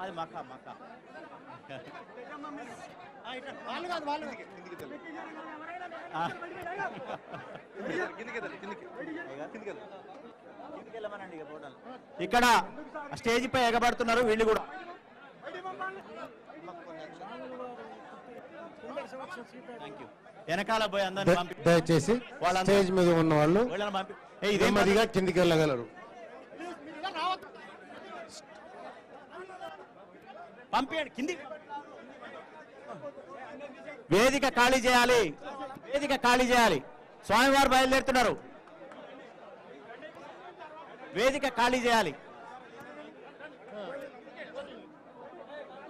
అది మక్క మక్క. వాళ్ళు కాదు వాళ్ళు. ఇక్కడ స్టేజ్ పై ఎగబడుతున్నారు వీళ్ళు కూడా. వెనకాల పోయి అందరిని దయచేసి వాళ్ళందరూ- స్టేజ్ మీద ఉన్న వాళ్ళు ఇదేం నెమ్మదిగా కిందికి వెళ్ళగలరు. పంపించండి కింది వేదిక ఖాళీ చేయాలి. వేదిక ఖాళీ చేయాలి. స్వామివారు బయలుదేరుతున్నారు. వేదిక ఖాళీ చేయాలి.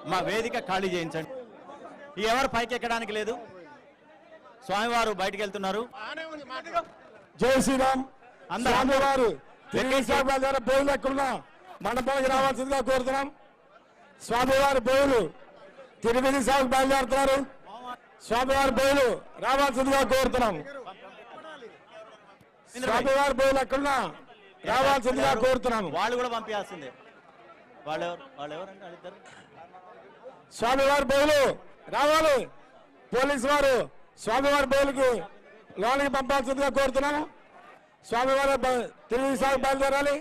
మా వేదిక ఖాళీ చేయించండి. ఎవరు పైకి ఎక్కడానికి లేదు. స్వామివారు బయటికి వెళ్తున్నారు. జై శ్రీరామ్. అందరూ- మండపానికి రావాల్సిందిగా కోరుతున్నాం. స్వామివారి బోయిలు తిరుపతి సాగు బయలుదేరుతున్నారు. స్వామివారి బోయిలు రావాల్సిందిగా కోరుతున్నాం. స్వామివారి బోయిలు ఎక్కడున్నా రావాల్సిందిగా కోరుతున్నాము వాళ్ళు కూడా పంపించాల్సిందే. వాళ్ళు ఎవరు వాళ్ళు ఎవరంటే అడుగుతారు స్వామివారి బోయిలు రావాలి. పోలీసు వారు స్వామివారి బోయిలకి లోనికి పంపాల్సిందిగా కోరుతున్నాము. స్వామివారి తిరిగి సాగు బయలుదేరాలి.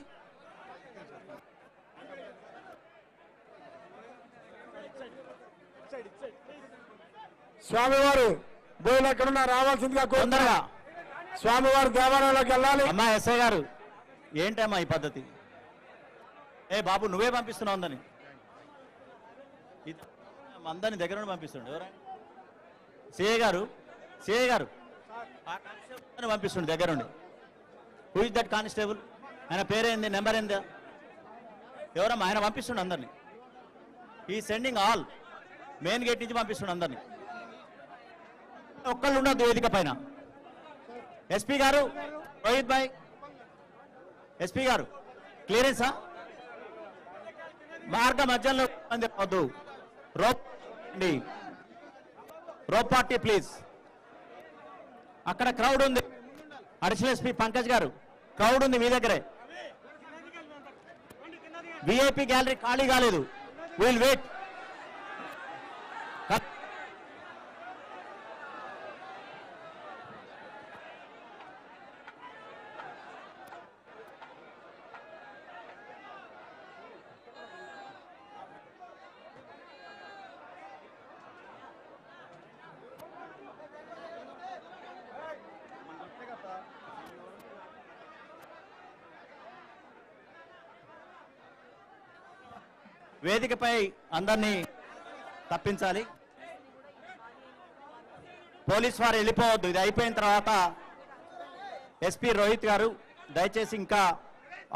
స్వామివారు బోయిలు ఎక్కడున్నా రావాల్సిందిగా కోరుతున్నాం. స్వామివారి దేవాలయంలోకి వెళ్ళాలి. అమ్మా ఎస్ఐ గారు ఏంటమ్మా ఈ పద్ధతి? ఏ బాబు నువ్వే పంపిస్తున్నావు అందని అందరిని దగ్గర నుండి పంపిస్తుండే ఎవరైనా సిఏ గారు సిఏ గారు. పంపిస్తుండే దగ్గర నుండి. Who is that constable? ఆయన పేరేంది నెంబర్ ఏందా? ఎవరమ్మా? ఆయన పంపిస్తుండే అందరిని. ఈ సెండింగ్ ఆల్ మెయిన్ గేట్ నుంచి పంపిస్తుండే అందరిని. ఒక్కళ్ళు ఉండదు వేదిక పైన. ఎస్పీ గారు రోహిత్ భాయ్. ఎస్పీ గారు క్లియరెన్సా? మార్గ మధ్యలో వద్దు రోప్ అండి. Rope party please. అక్కడ క్రౌడ్ ఉంది. అడిషనల్ ఎస్పీ పంకజ్ గారు క్రౌడ్ ఉంది మీ దగ్గరే. విఐపి గ్యాలరీ ఖాళీ కాలేదు. విల్ వెయిట్ వేదికపై అందరినీ తప్పించాలి. పోలీస్ వారు వెళ్ళిపోవద్దు. ఇది అయిపోయిన తర్వాత ఎస్పీ రోహిత్ గారు దయచేసి ఇంకా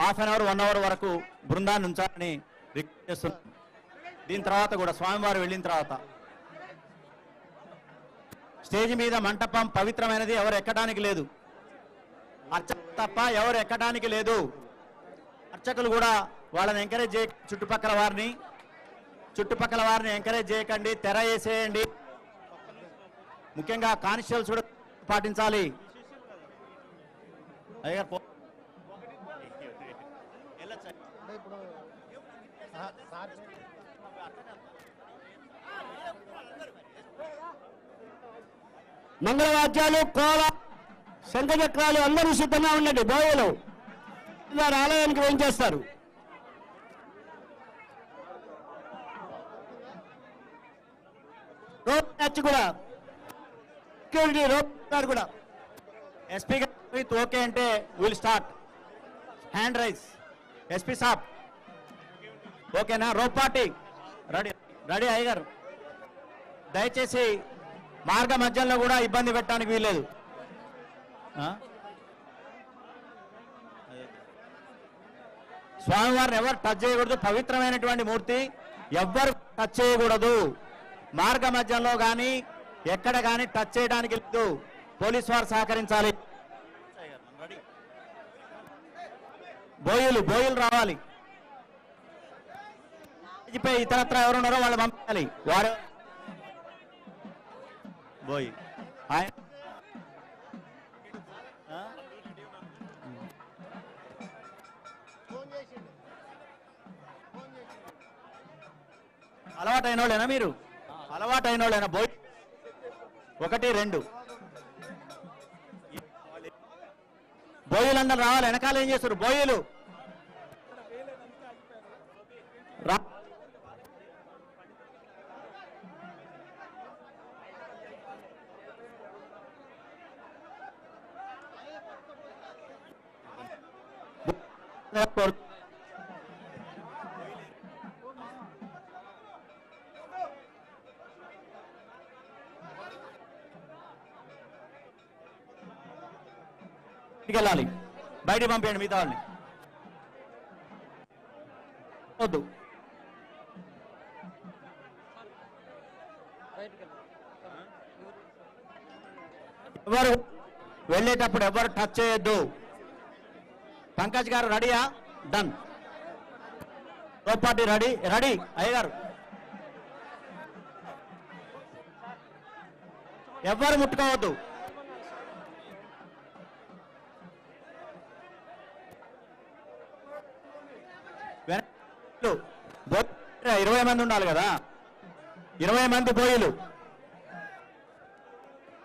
half an hour one hour వరకు బృందాన్ని ఉంచాలని రిక్వెస్ట్ చేస్తున్నాం. దీని తర్వాత కూడా స్వామివారు వెళ్ళిన తర్వాత. స్టేజ్ మీద మంటపం పవిత్రమైనది ఎవరు ఎక్కడానికి లేదు. అర్చక తప్ప ఎవరు ఎక్కడానికి లేదు. అర్చకులు కూడా వాళ్ళని ఎంకరేజ్ చేయ చుట్టుపక్కల వారిని చుట్టుపక్కల వారిని ఎంకరేజ్ చేయకండి తెర వేసేయండి. ముఖ్యంగా కానిస్టేబుల్స్ కూడా పాటించాలి. మంగళవాద్యాలు కోల శంఖచక్రాలు అందరూ సిద్ధంగా ఉండండి బోయలు. ఆలయానికి ఏం చేస్తారు రోప్ కూడా సెక్యూరిటీ గారు కూడా ఎస్పీ గారు విత్ ఓకే అంటే will start hand raise SP సాబ్. ఓకేనా? Rope party. రెడీ రెడీ అయ్యగారు. దయచేసి మార్గ మధ్యంలో కూడా ఇబ్బంది పెట్టడానికి వీల్లేదు. స్వామివారిని ఎవరు టచ్ చేయకూడదు? పవిత్రమైనటువంటి మూర్తి ఎవ్వరు టచ్ చేయకూడదు. మార్గ మధ్యంలో కానీ ఎక్కడ కానీ టచ్ చేయడానికి లేదు. పోలీస్ వారు సహకరించాలి. బోయిలు బోయిలు రావాలి. ఇతరత్ర ఎవరున్నారో వాళ్ళు పంపించాలి. వారు బోయి. ఆయన ఆ? అలవాటు మీరు? అలవాటు అయినోళ్ళేనా బోయ్. ఒకటి రెండు. బోయిలందరూ రావాలి వెనకాల ఏం చేస్తారు? బోయిలు. రా. వెళ్ళాలి బయటికి పంపేయండి మిగతా వాళ్ళని. వద్దు. ఎవరు? వెళ్ళేటప్పుడు ఎవరు టచ్ చేయొద్దు. పంకజ్ గారు రెడీయా? Done party ready? రెడీ అయ్యగారు. ఎవ్వరు ముట్టుకోవద్దు వెనక బో- ఇరవై మంది ఉండాలి కదా? ఇరవై మంది బోయిలు.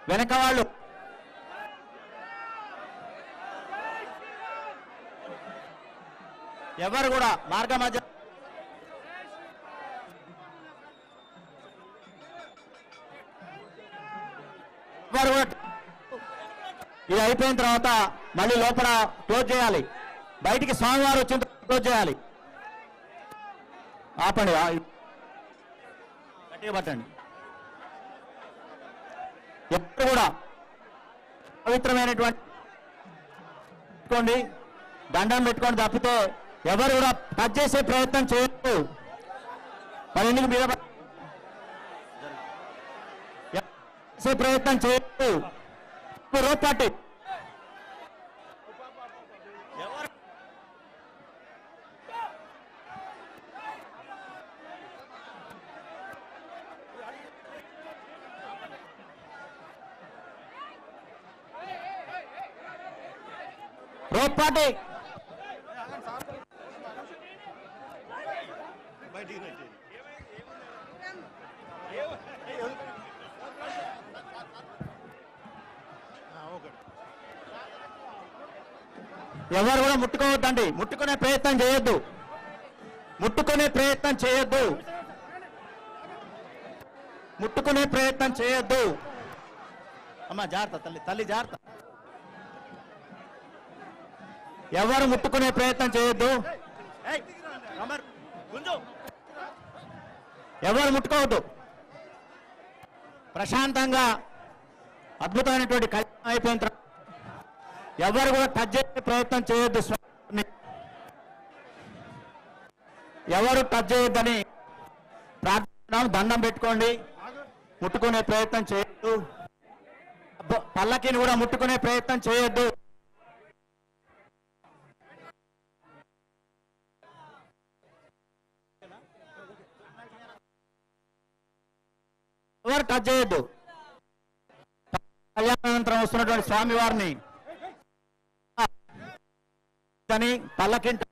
వెనక వాళ్ళు. ఎవరు కూడా మార్గ మధ్య ఇది అయిపోయిన తర్వాత మళ్ళీ లోపల క్లోజ్ చేయాలి. బయటికి స్వామివారు వచ్చిన క్లోజ్ చేయాలి. ఆపండి గట్టిగా పట్టండి ఎప్పుడు కూడా పవిత్రమైనటువంటి పెట్టుకోండి దండం పెట్టుకోండి తప్పితే ఎవరు కూడా టచ్ చేసే ప్రయత్నం చేయొద్దు. మరి ఎందుకు మీద ప్రయత్నం చేయొద్దు. రూపాటి రూపాటి ఎవరు కూడా ముట్టుకోవద్దండి. ముట్టుకునే ప్రయత్నం చేయొద్దు. ముట్టుకునే ప్రయత్నం చేయొద్దు. ముట్టుకునే ప్రయత్నం చేయొద్దు. అమ్మా జాగ్రత్త తల్లి. తల్లి జాగ్రత్త. ఎవరు ముట్టుకునే ప్రయత్నం చేయొద్దు. ఎవరు ముట్టుకోవద్దు. ప్రశాంతంగా అద్భుతమైనటువంటి కళ్యాణం అయిపోయిన తర్వాత ఎవరు కూడా టచ్ చేసే ప్రయత్నం చేయొద్దు ఎవరు టచ్ చేయొద్దని ప్రార్థన దండం పెట్టుకోండి. ముట్టుకునే ప్రయత్నం చేయొద్దు. పల్లకిని కూడా ముట్టుకునే ప్రయత్నం చేయొద్దు. ఎవరు టచ్ చేయొద్దు. కళ్యాణానంతరం వస్తున్నటువంటి స్వామి వారిని అని పల్లకింట